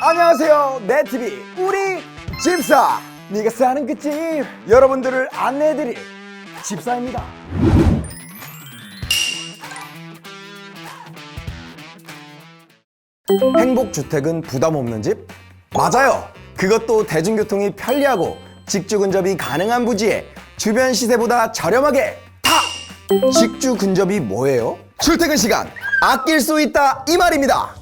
안녕하세요. 내 TV 우리 집사. 네가 사는 그 집 여러분들을 안내해드릴 집사입니다. 행복주택은 부담 없는 집? 맞아요. 그것도 대중교통이 편리하고 직주 근접이 가능한 부지에 주변 시세보다 저렴하게 다 직주 근접이 뭐예요? 출퇴근 시간 아낄 수 있다 이 말입니다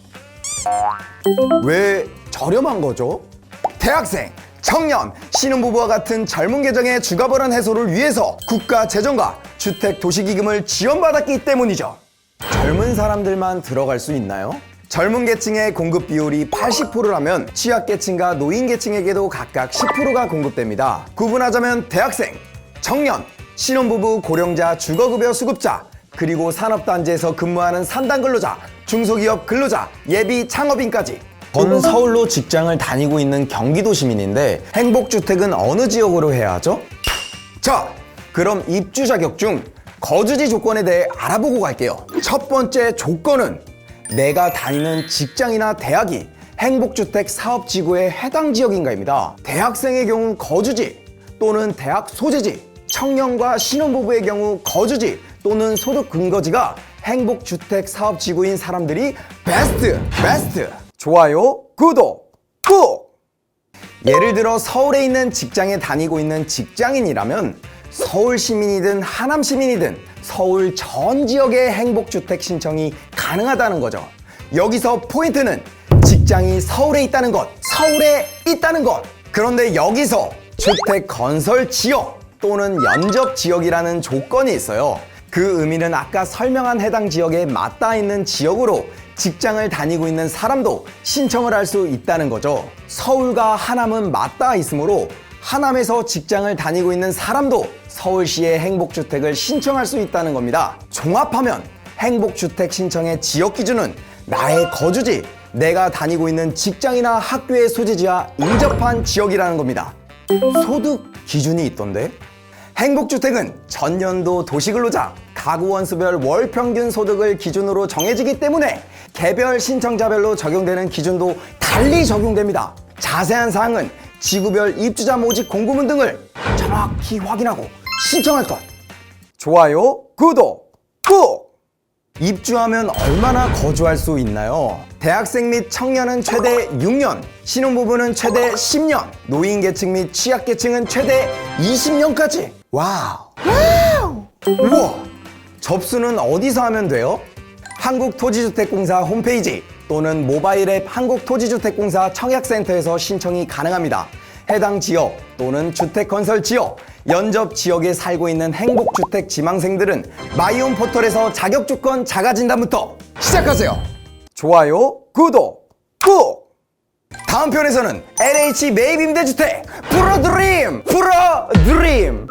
왜 저렴한 거죠? 대학생, 청년, 신혼부부와 같은 젊은 계정의 주거 불안 해소를 위해서 국가 재정과 주택 도시기금을 지원받았기 때문이죠. 젊은 사람들만 들어갈 수 있나요? 젊은 계층의 공급 비율이 80%라면 취약계층과 노인계층에게도 각각 10%가 공급됩니다. 구분하자면 대학생, 청년, 신혼부부, 고령자, 주거급여 수급자, 그리고 산업단지에서 근무하는 산단 근로자, 중소기업 근로자, 예비 창업인까지 전 서울로 직장을 다니고 있는 경기도 시민인데 행복주택은 어느 지역으로 해야 하죠? 자, 그럼 입주 자격 중 거주지 조건에 대해 알아보고 갈게요. 첫 번째 조건은 내가 다니는 직장이나 대학이 행복주택 사업지구의 해당 지역인가입니다. 대학생의 경우 거주지 또는 대학 소재지, 청년과 신혼부부의 경우 거주지 또는 소득 근거지가 행복주택 사업 지구인 사람들이 베스트, 베스트! 좋아요, 구독, 꾹! 예를 들어 서울에 있는 직장에 다니고 있는 직장인이라면 서울 시민이든 하남 시민이든 서울 전 지역의 행복주택 신청이 가능하다는 거죠. 여기서 포인트는 직장이 서울에 있다는 것, 서울에 있다는 것. 그런데 여기서 주택 건설 지역 또는 연접 지역이라는 조건이 있어요. 그 의미는 아까 설명한 해당 지역에 맞닿아 있는 지역으로 직장을 다니고 있는 사람도 신청을 할 수 있다는 거죠. 서울과 하남은 맞닿아 있으므로 하남에서 직장을 다니고 있는 사람도 서울시의 행복주택을 신청할 수 있다는 겁니다. 종합하면 행복주택 신청의 지역 기준은 나의 거주지, 내가 다니고 있는 직장이나 학교의 소재지와 인접한 지역이라는 겁니다. 소득 기준이 있던데? 행복주택은 전년도 도시근로자, 가구 원수별 월 평균 소득을 기준으로 정해지기 때문에 개별 신청자별로 적용되는 기준도 달리 적용됩니다. 자세한 사항은 지구별 입주자 모집 공고문 등을 정확히 확인하고 신청할 것. 좋아요, 구독, 꾹! 입주하면 얼마나 거주할 수 있나요? 대학생 및 청년은 최대 6년, 신혼부부는 최대 10년, 노인계층 및 취약계층은 최대 20년까지. 와우. 와우. 우와. 접수는 어디서 하면 돼요? 한국토지주택공사 홈페이지 또는 모바일 앱 한국토지주택공사 청약센터에서 신청이 가능합니다. 해당 지역 또는 주택건설 지역, 연접 지역에 살고 있는 행복주택 지망생들은 마이홈 포털에서 자격 조건 자가 진단부터 시작하세요. 좋아요, 구독, 꾹! 다음 편에서는 LH 매입임대주택 풀어드림! 풀어드림!